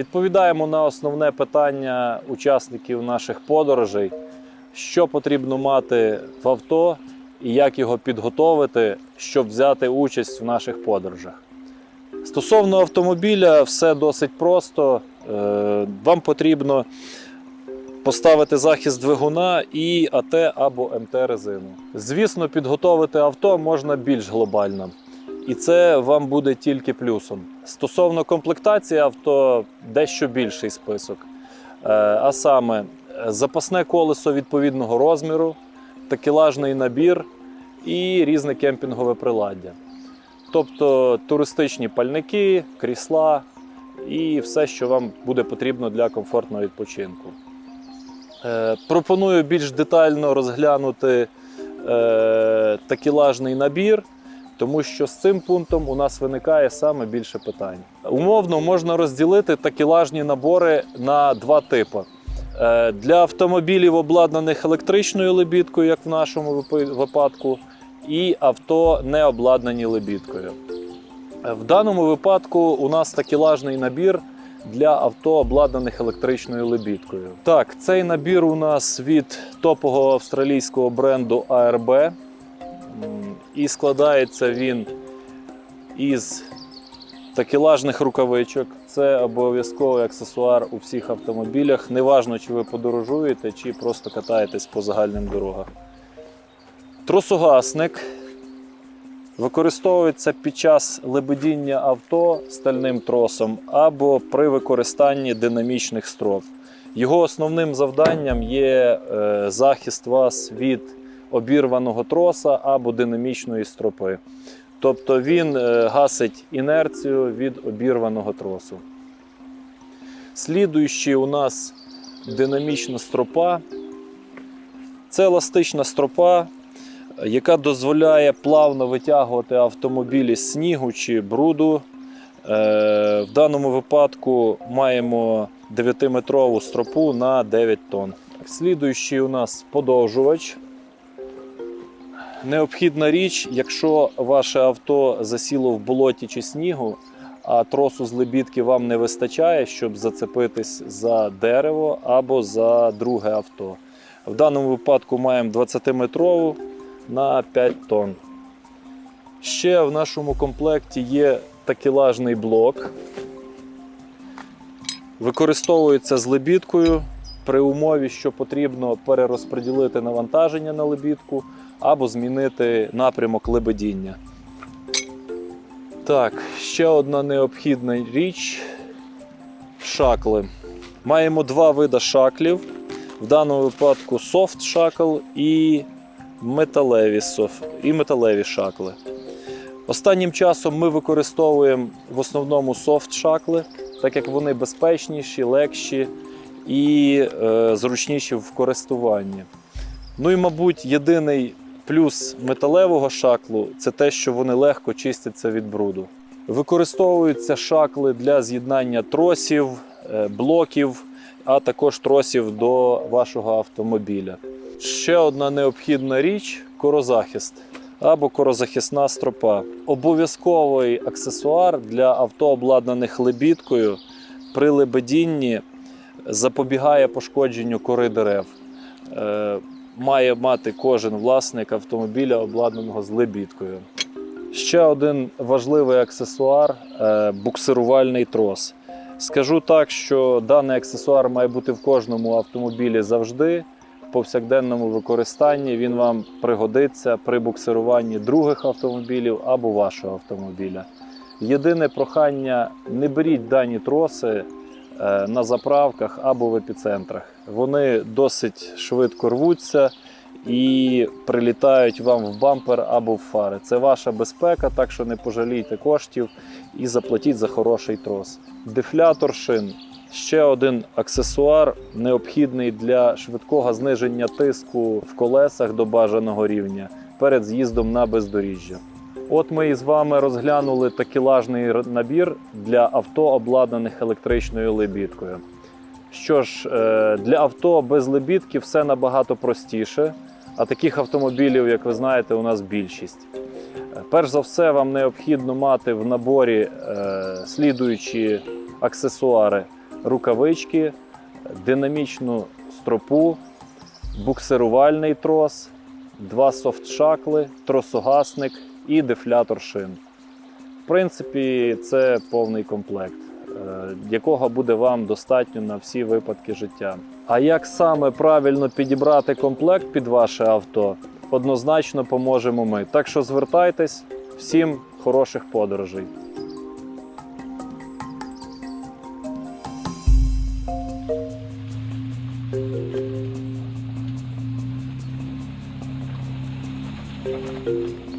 Відповідаємо на основне питання учасників наших подорожей, що потрібно мати в авто і як його підготовити, щоб взяти участь в наших подорожах. Стосовно автомобіля, все досить просто. Е, Вам потрібно поставити захист двигуна і АТ або МТ резину. Звісно, підготовити авто можна більш глобально. І це вам буде тільки плюсом. Стосовно комплектації авто дещо більший список. Е, А саме е, запасне колесо відповідного розміру, такелажний набір і різне кемпінгове приладдя. Тобто туристичні пальники, крісла і все, що вам буде потрібно для комфортного відпочинку. Е, Пропоную більш детально розглянути такелажний набір, тому що з цим пунктом у нас виникає саме більше питань. Умовно можна розділити такелажні набори на два типи. Е, Для автомобілів, обладнаних електричною лебідкою, як в нашому випадку, і авто не обладнані лебідкою. Е, В даному випадку у нас такелажний набір для авто, обладнаних електричною лебідкою. Так, цей набір у нас від топового австралійського бренду ARB. І складається він із такелажних рукавичок. Це обов'язковий аксесуар у всіх автомобілях. Неважно, чи ви подорожуєте, чи просто катаєтесь по загальним дорогах. Тросогасник використовується під час лебедіння авто стальним тросом або при використанні динамічних строп. Його основним завданням є е, захист вас від обірваного троса або динамічної стропи. Тобто він е, гасить інерцію від обірваного тросу. Слідуючий у нас динамічна стропа. Це еластична стропа, яка дозволяє плавно витягувати автомобіль із снігу чи бруду. Е, В даному випадку маємо 9-метрову стропу на 9 тонн. Слідуючий у нас подовжувач. Необхідна річ, якщо ваше авто засіло в болоті чи снігу, а тросу з лебідки вам не вистачає, щоб зацепитись за дерево або за друге авто. В даному випадку маємо 20-метрову на 5 тонн. Ще в нашому комплекті є такелажний блок. Використовується з лебідкою при умові, що потрібно перерозподілити навантаження на лебідку або змінити напрямок лебедіння. Так, ще одна необхідна річ шакли. Маємо два види шаклів. В даному випадку софт шакл і металеві, соф... і металеві шакли. Останнім часом ми використовуємо в основному софт шакли, так як вони безпечніші, легші і е, зручніші в користуванні. Ну і, мабуть, єдиний плюс металевого шаклу це те, що вони легко чистяться від бруду. Використовуються шакли для з'єднання тросів, е, блоків, а також тросів до вашого автомобіля. Ще одна необхідна річ корозахист або корозахисна стропа. Обов'язковий аксесуар для авто, обладнаних лебідкою при лебедінні запобігає пошкодженню кори дерев. Е, Має мати кожен власник автомобіля, обладнаного з лебідкою. Ще один важливий аксесуар е, буксирувальний трос. Скажу так, що даний аксесуар має бути в кожному автомобілі завжди. В повсякденному використанні він вам пригодиться при буксируванні других автомобілів або вашого автомобіля. Єдине прохання: не беріть дані троси на заправках або в епіцентрах. Вони досить швидко рвуться і прилітають вам в бампер або в фари. Це ваша безпека, так що не пожалійте коштів і заплатіть за хороший трос. Дефлятор шин ще один аксесуар, необхідний для швидкого зниження тиску в колесах до бажаного рівня перед з'їздом на бездоріжжя. От ми із вами розглянули такелажний р- набір для авто, обладнаних електричною лебідкою. Що ж, е, для авто без лебідки все набагато простіше, а таких автомобілів, як ви знаєте, у нас більшість. Перш за все, вам необхідно мати в наборі е, слідуючі аксесуари: рукавички, динамічну стропу, буксирувальний трос, два софтшакли, тросогасник і дефлятор шин. В принципі, це повний комплект, е, якого буде вам достатньо на всі випадки життя. А як саме правильно підібрати комплект під ваше авто, однозначно поможемо ми. Так що звертайтесь, всім хороших подорожей. Thank